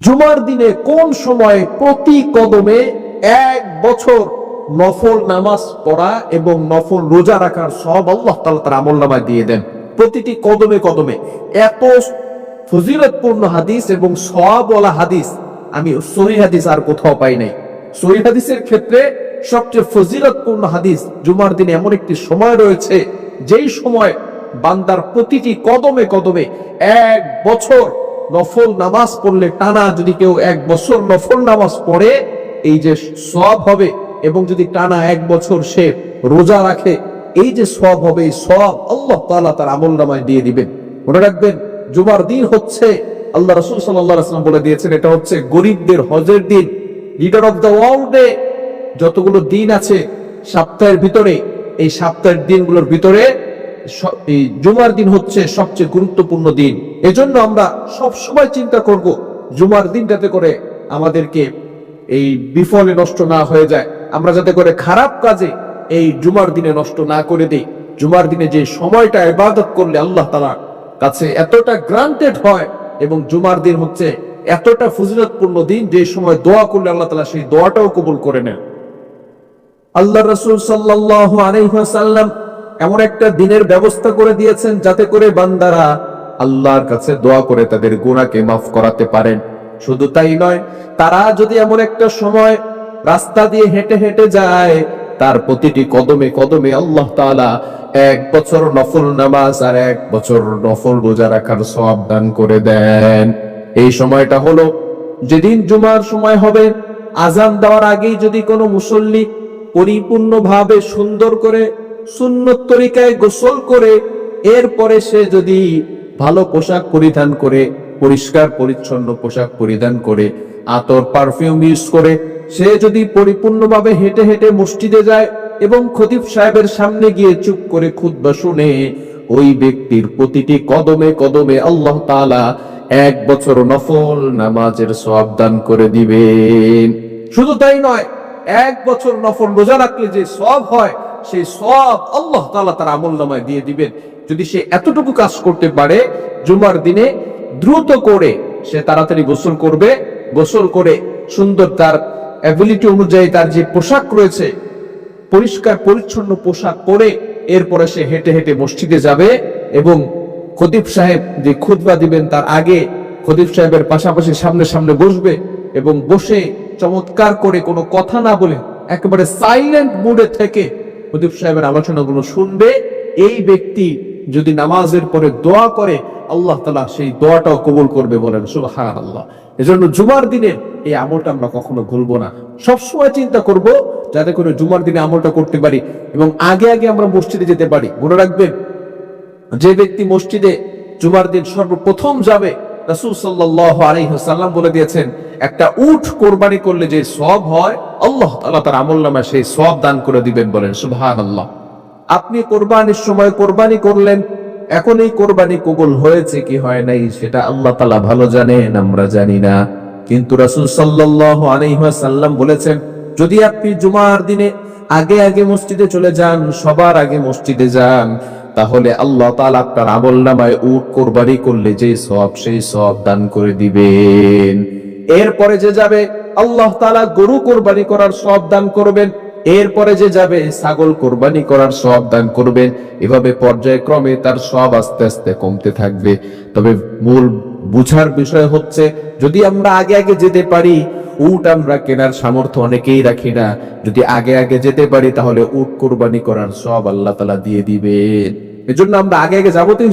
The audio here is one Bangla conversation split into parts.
জুমার দিনে কোন সময় প্রতি কদমে এক বছর নফল নামাজ পড়া এবং নফল রোজা রাখার সব আল্লাহ তালা তার আমল নামায় দিয়ে দেন। প্রতিটি কদমে কদমে এত ফজিলতপূর্ণ হাদিস এবং সওয়াবওয়ালা হাদিস আমি সহি হাদিস আর কোথাও পাই নাই। সহি হাদিসের ক্ষেত্রে সবচেয়ে ফজিলতপূর্ণ হাদিস জুমার দিনে এমন একটি সময় রয়েছে, যেই সময় বান্দার প্রতিটি কদমে কদমে এক বছর নফল নামাজ পড়লে টানা যদি কেউ এক বছর নফল নামাজ পড়ে, এই যে সব হবে এবং যদি টানা এক বছর সে রোজা রাখে, এই যে সব হবে, এই সব আল্লাহ তাআলা তার আমল নামায় দিয়ে দিবেন। মনে রাখবেন, জুমার দিন হচ্ছে, আল্লাহ রসুল সাল্লাম বলে দিয়েছেন, এটা হচ্ছে গরিবদের হজের দিন। লিডার অফ দ্য ওয়ার্ল্ডে যতগুলো দিন আছে, সপ্তাহের ভিতরে, এই সপ্তাহের দিনগুলোর ভিতরে এই জুমার দিন হচ্ছে সবচেয়ে গুরুত্বপূর্ণ দিন। এজন্য আমরা সব সময় চিন্তা করব, জুমার দিনটাতে করে আমাদেরকে এই বিফলে নষ্ট না হয়ে যায়। আমরা যাতে করে খারাপ কাজে এই জুমার দিনে নষ্ট না করে দেই। জুমার দিনে যে সময়টা ইবাদত করলে আল্লাহ তাআলার কাছে এতটা গ্রান্টেড হয় এবং জুমার দিন হচ্ছে এতটা ফজিলতপূর্ণ দিন যে সময় দোয়া করলে আল্লাহ তালা সেই দোয়াটাও কবুল করে নেন। আল্লাহ রসুল সাল্লাহ আলাইসাল্লাম এমন একটা দিনের ব্যবস্থা করে দিয়েছেন যাতে করে বান্দারা আল্লাহর কাছে দোয়া করে তাদের গুণাকে মাফ করাতে পারেন। শুধু তাই নয়, তারা যদি এমন একটা সময় রাস্তা দিয়ে হেঁটে হেঁটে যায়, তার প্রতিটি কদমে কদমে আল্লাহ তাআলা এক বছর নফল নামাজ আর এক বছর নফল রোজা রাখার সব দান করে দেন। এই সময়টা হলো, যেদিন জুমার সময় হবে আজান দেওয়ার আগেই যদি কোনো মুসল্লি পরিপূর্ণভাবে সুন্দর করে সুন্নত তরিকায় গোসল করে, এরপরে সে যদি ভালো পোশাক পরিধান করে, পরিষ্কার, পরিচ্ছন্ন পোশাক পরিধান করে, আতর পারফিউম ইউজ করে, সে যদি পরিপূর্ণভাবে হেঁটে হেঁটে মসজিদে যায় এবং খতিব সাহেবের সামনে গিয়ে চুপ করে খুতবা শুনে, ওই ব্যক্তির প্রতিটি কদমে কদমে আল্লাহ তাআলা এক বছর নফল নামাজের সওয়াব দান করে দিবেন। শুধু তাই নয়, এক বছর নফল রোজা রাখলে যে সব হয় সেই সব আল্লাহ তাআলা তার আমল নামায় দিয়ে দিবেন। যদি সে এতটুকু কাজ করতে পারে, জুমার দিনে দ্রুত করে সে তাড়াতাড়ি গোসল করবে। গোসল করে সুন্দর তার অ্যাবিলিটি অনুযায়ী তার যে পোশাক রয়েছে, পরিষ্কার, পরিচ্ছন্ন পোশাক পরে এরপরে সে হেঁটে হেঁটে মসজিদে যাবে এবং খতিব সাহেব যে খুদবা দিবেন তার আগে খতিব সাহেবের পাশাপাশি সামনে সামনে বসবে এবং বসে চমৎকার করে কোনো কথা না বলে একেবারে সাইলেন্ট মুডে থেকে খতিব সাহেবের আলোচনাগুলো শুনবে। এই ব্যক্তি যদি নামাজের পরে দোয়া করে, আল্লাহ তালা সেই দোয়াটাও কবুল করবে বলেন সুবহান আল্লাহ এজন্য জুমার দিনে এই আমলটা আমরা কখনো ভুলবো না। সবসময় চিন্তা করব যাতে করে জুমার দিনে আমলটা করতে পারি এবং আগে আগে আমরা মসজিদে যেতে পারি। মনে রাখবেন, যে ব্যক্তি মসজিদে জুমার দিন সর্বপ্রথম যাবে রাসূল সাল্লাল্লাহু আলাইহি ওয়াসাল্লাম বলে দিয়েছেন, একটা উট কোরবানি করলে যে সব হয়, আল্লাহ তাআলা তার আমলনামায় সেই সব দান করে দিবেন বলেন, সুবহানাল্লাহ। আপনি কোরবানির সময় কোরবানি করলেন, এখন এই কোরবানি কবুল হয়েছে কি হয় নাই, সেটা আল্লাহ তাআলা ভালো জানেন, আমরা জানি না। কিন্তু রাসূল সাল্লাল্লাহু আলাইহি ওয়াসাল্লাম বলেছেন, যদি আপনি জুমার দিনে আগে আগে মসজিদে চলে যান, সবার আগে মসজিদে যান তাহলে আল্লাহ তাআলা আপনার আমল নামায় উট কোরবানি করলে যে সব সেই সব দান করে দিবেন। এরপরে যে যাবে, আল্লাহ তালা গরু কোরবানি করার সব দান করবেন। এরপরে যে যাবে, ছাগল কোরবানি করার সব দান করবেন। এভাবে পর্যায়ক্রমে তার সব আস্তে আস্তে কমতে থাকবে। তবে মূল বুঝার বিষয় হচ্ছে, যদি আমরা আগে আগে যেতে পারি উট আমরা কেনার সামর্থ্য অনেকেই রাখি না। যদি আগে আগে যেতে পারি, তাহলে উট কোরবানি করার সব আল্লাহ তালা দিয়ে দিবেন। এজন্য আমরা আগে আগে যাব তো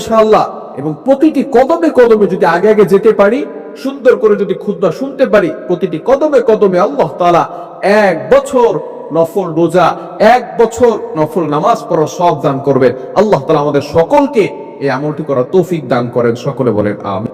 এবং প্রতিটি কদমে কদমে যদি আগে আগে যেতে পারি, সুন্দর করে যদি খুদ্া শুনতে পারি, প্রতিটি কদমে কদমে আল্লাহ তালা এক বছর নফল রোজা, এক বছর নফল নামাজ পড়ার সব দান করবেন। আল্লাহ তালা আমাদের সকলকে এই আমলটি করার তৌফিক দান করেন। সকলে বলেন আমি